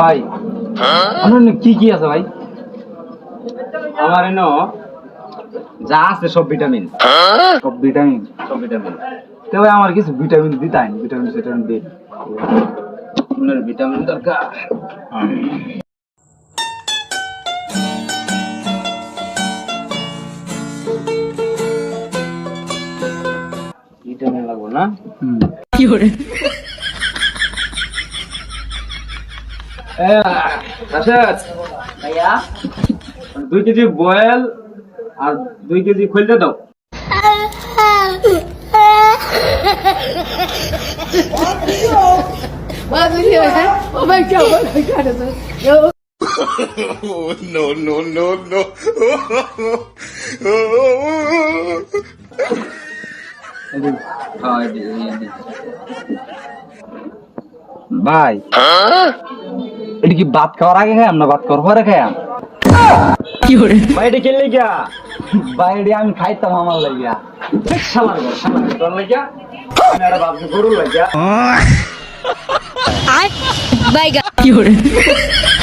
ভাই, আপনার কি কি আছে ভাই? আমার এনে যা আছে সব ভিটামিন সব ভিটামিন সব ভিটামিন তো আমার কিছু ভিটামিন দিতাই ভিটামিন ভিটামিন দে। আপনার ভিটামিন দরকার? ভিটামিন লাগবো না? হুম। রাশেদ। ভাইয়া? দুই কেজি বয়েল আর দুই কেজি খুলতে দাও। Oh my god, oh my god. হ্যাঁ। ভাই। এটা কি ভাত খাওয়ার আগে খাই না ভাত খাওয়ার পরে খাই ভাই এটা গিয়া ভাই এটা আমি খাইতাম আমার লাগিয়া। তোর লাগিয়া? লাগিয়া। Bye, guys.